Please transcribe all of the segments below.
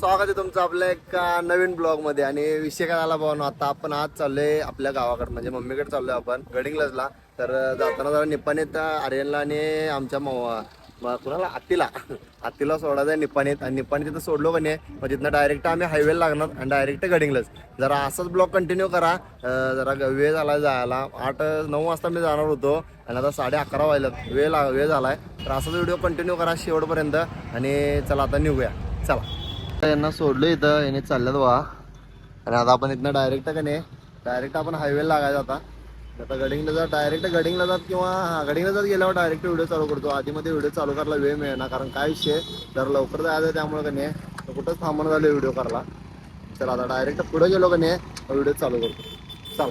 स्वागत आहे तुमचं आपल्या एका नवीन ब्लॉगमध्ये आणि विषय काय झाला भाऊ आता आपण आज चाललोय आपल्या गावाकडे. म्हणजे मम्मीकडे चाललोय आपण गडिंग्लजला. तर जाताना जरा निपाणीत आर्यनला आणि आमच्या मावा कुणाला? आत्तीला. आत्तीला सोडायचं आहे निपाणीत. आणि निपाणी तिथं सोडलो का नाही मग तिथनं डायरेक्ट आम्ही हायवेला लागणार आणि डायरेक्ट गडिंग्लज. जरा असंच ब्लॉग कंटिन्यू करा. जरा ग- वेळ झाला जायला. आठ नऊ वाजता मी जाणार होतो. आणि आता साडे अकरा व्हायला वेळ ला वेळ आहे तर असाच व्हिडिओ कंटिन्यू करा शेवटपर्यंत. आणि चला आता निघूया. चला. यांना सोडलं इथं याने चालल्यात वा आणि आता आपण इथनं डायरेक्ट का नाही डायरेक्ट आपण हायवेला लागायचं आता. आता गडिंगला जात डायरेक्ट गडिंगला जात किंवा हा, गडिंगला जात गेल्यावर डायरेक्ट व्हिडिओ चालू करतो. आधीमध्ये व्हिडिओ चालू करायला वेळ मिळणार कारण काय विषय जर लवकर जायचं त्यामुळे का नाही कुठंच थांबणं झालं व्हिडिओ करायला. चला आता डायरेक्ट पुढे गेलो का नाही व्हिडिओ चालू करतो. चाल.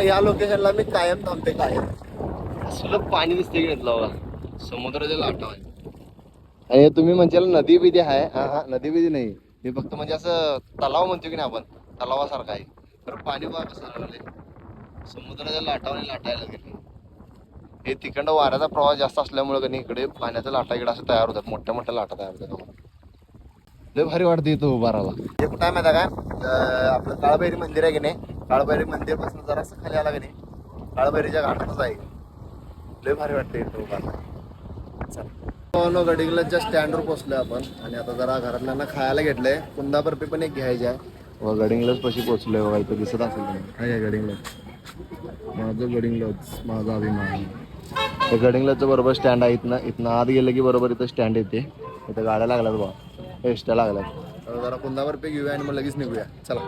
न या लोकेशनला मी कायम थांबते कायम. असलं पाणी दिसते की बघा. समुद्राच्या लाटा आहे आणि तुम्ही म्हणशाल नदी बिदी आहे हा हा नदी बिदी नाही. मी फक्त म्हणजे असं तलाव म्हणतो की नाही आपण तलावासारखा आहे. तर पाणी बघा कसं समुद्राच्या लाटावर लाटायला गेले हे तिकडं वाऱ्याचा प्रवाह जास्त असल्यामुळे कधी इकडे पाण्याच्या लाटा इकडे असं तयार होतात मोठ्या मोठ्या लाटा तयार होतात लय भारी वाटते इथं उभा राहायला. हे कुठं आहे माहिती का? आपलं काळभैरी मंदिर आहे की नाही? काळभैरी मंदिरपासून जरासं खाली आला की नाही काळभैरीच्या घाटातच आहे. लय भारी वाटते इथं उभा राहायला. चला. गडिंगलच्या स्टँडवर पोहोचलोय आपण. आणि आता जरा घरातल्यांना खायला घेतलंय. कुंदा बर्फी पण एक घ्यायची आहे. व गडिंगलज पशी पोहोचलोय बघा इथं दिसत असेल तुम्ही. काय आहे माझं गडिंगलज माझा अभिमान. ते गडिंगलजचं बरोबर स्टँड आहे. इथनं इथनं आत गेलं की बरोबर इथं स्टँड येते. इथं गाड्या लागल्यात बा एसट्या लागल्यात जरा कुंदावर पे घेऊया आणि मग लगेच निघूया. चला.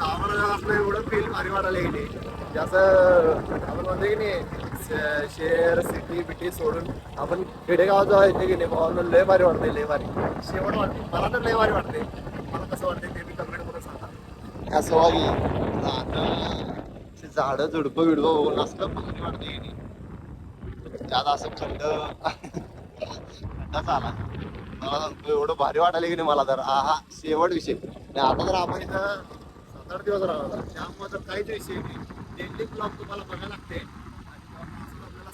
आपलं एवढं फील भारी वाटायला की नाही आपण म्हणतो की नाही शेअर शहर सिटी बिटी सोडून आपण खेडेगावात जेव्हा येते की नाही? म्हणून लय भारी वाटते लय भारी. शेवट वाटते मला तर लय भारी वाटते मला कसं वाटते ते मी कमेंट करून सांगा असं वागी झाड झाडं झुडपं बिडपं बघून असलं भारी वाटते की नाही? त्यात असं थंड थंडाच आला. एवढं भारी वाटायला की नाही मला तर. हा हा शेवट विषय. आता जर आपण इथं सात आठ दिवस राहणार त्यामुळे तर काहीच विषय नाही. डेली ब्लॉग तुम्हाला बघायला लागते. आपल्याला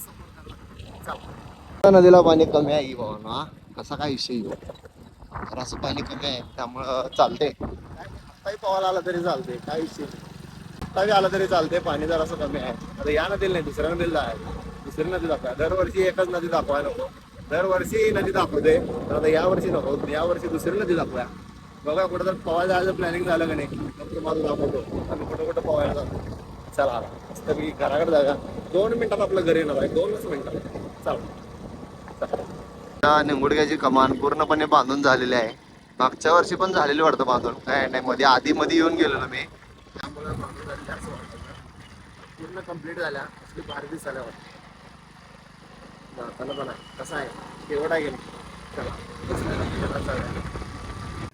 करायला नदीला पाणी कमी आहे की ना कसा काय विषय येऊ? तर असं पाणी कमी आहे त्यामुळं चालते आत्ताही पवायला आला तरी चालते काय विषय नाही. आत्ताही आला तरी चालते पाणी जर असं कमी आहे. आता या नदीला नाही दुसऱ्या नदीला आहे. दुसरी नदी दाखवा. दरवर्षी एकच नदी दाखवायला नको. दरवर्षी नदी दाखवते तर आता यावर्षी वर्षी यावर्षी दुसरी नदी दाखवूया बघा कुठं जर पवायला जायचं प्लॅनिंग झालं का नाही मग माझं दाखवतो. आम्ही कुठं कुठं पवायला जातो. चला आता मी घराकडे जागा. दोन मिनिटात आपलं घरी येणार आहे दोनच मिनिटात. चला. निंगुडग्याची कमान पूर्णपणे बांधून झालेली आहे. मागच्या वर्षी पण झालेली वाटतं बांधून. काय नाही मध्ये आधी मध्ये येऊन गेलो ना मी. त्यामुळे पूर्ण कंप्लीट झाल्या असली भारी दिसायला वाटतं. कसं आहे? गेलं?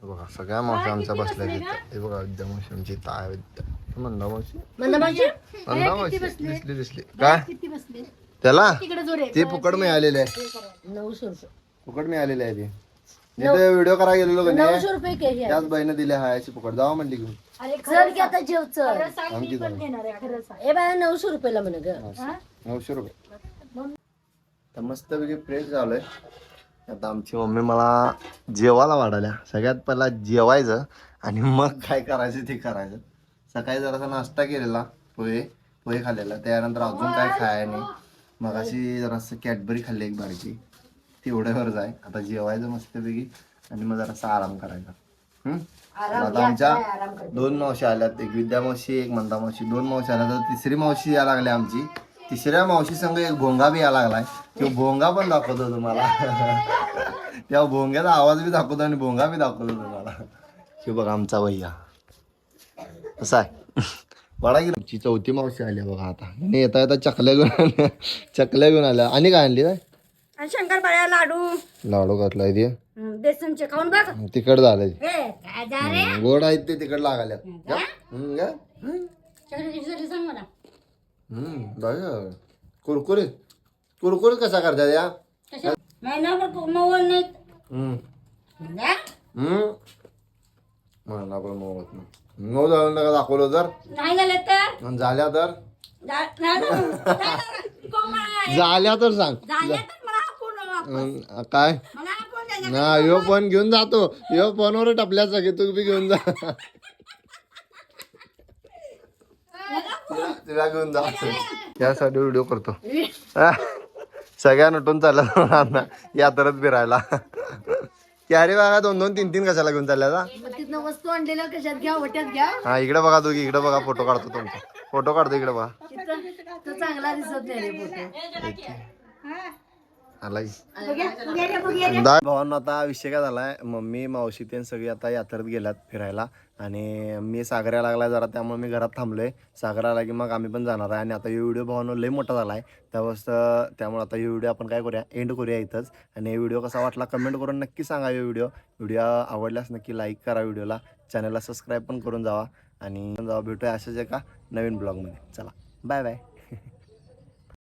हे बघा सगळ्या मावशी आमच्या बसल्या तिथं हे बघा विद्या मावशी आमची ताय विद्या. मंदा मावशी? मंदा मावशी? दिसली दिसली. काय? त्याला? ते फुकट मिळालेले आहे. फुकट मिळालेले आहे ते. जिथे व्हिडिओ करायला गेलेलो त्याच बाईनं दिले हाय अशी फुकट. जावा म्हणली घेऊन. चल की आता जेव चल. आमची नऊशे रुपयाला म्हणे नऊशे रुपये. तर मस्तपैकी फ्रेश झालोय. आता आमची मम्मी मला जेवायला वाढाल्या सगळ्यात पहिला जेवायचं आणि मग काय करायचं ते करायचं. सकाळी जरासा नाश्ता केलेला पोहे पोहे खाल्लेला. त्यानंतर अजून काय खाय नाही. मग अशी जरासं कॅडबरी खाल्ली एक बारकी. तेवढ्यावरच आहे आता जेवायचं मस्तपैकी आणि मग जरासा आराम करायचा. आता आमच्या दोन मावशी आल्यात. एक विद्या मावशी एक मंदा मावशी. दोन मावशी आल्या तर तिसरी मावशी या लागली आमची. तिसऱ्या मावशी संग एक भोंगा बी या लागलाय. तो भोंगा पण दाखवतो तुम्हाला. त्या भोंग्याचा आवाज बी दाखवतो आणि भोंगा बी दाखवतो तुम्हाला. हे बघा आमचा भैया. कसा आहे? बडा की आमची चौथी मावशी आली बघा आता. आणि येता येता चकल्या घेऊन आल्या. चकल्या घेऊन आल्या. आणि काय आणली काय? आणि शंकरपाळ्या लाडू. लाडू घातलाय ते. बेसनचे खाऊन बघ. तिकड झालंय गोड आहेत ते तिकड लागाल्यात. हम्म, सांग मला. हम्म, कुरकुरीत कुरकुरीत कसा करतात या कशा महिनाभर मवल नाही हम्म. जा. हम्म. मला पण नाही. मऊ झालं का दाखवलं तर? नाही झालं तर? आणि झाल्या तर? जा- झाल्या तर सांग. झालं तर मला आपण वापस. हम्म, काय? मला आपण त्याच्या- ना यो फोन घेऊन जातो. यो फोनवर टपल्याचा की तू बी घेऊन जा. तिला- घेऊन जा यासाठी व्हिडिओ करतो. सगळ्या नटून चालला यात्रेत फिरायला. कॅरी बघा दोन दोन तीन तीन कशाला घेऊन चालल्या? तिथनं वस्तू आणलेल्या कशात घ्या वट्यात घ्या. हा इकडे बघा तुम्ही इकडे बघा फोटो काढतो तुमचा. फोटो काढतो इकडे बघा. चांगला दिसत नाही आलाय. भावांना आता विषय काय झालाय? मम्मी मावशी ते सगळी आता यात्रेत गेल्यात फिरायला. आणि मी सागऱ्या लागला जरा त्यामुळे मी घरात थांबलोय. सागर आला की मग आम्ही पण जाणार आहे. आणि आता हे व्हिडिओ भावानं लय मोठा झालाय. त्यावेळेस त्यामुळे आता हे व्हिडिओ आपण काय करूया? एंड करूया इथंच. आणि हे व्हिडिओ कसा वाटला कमेंट करून नक्की सांगा हे व्हिडिओ. व्हिडिओ आवडल्यास नक्की लाईक करा व्हिडिओला. चॅनलला सबस्क्राईब पण करून जावा. आणि जावा भेटूया अशाच एका नवीन ब्लॉगमध्ये चला बाय बाय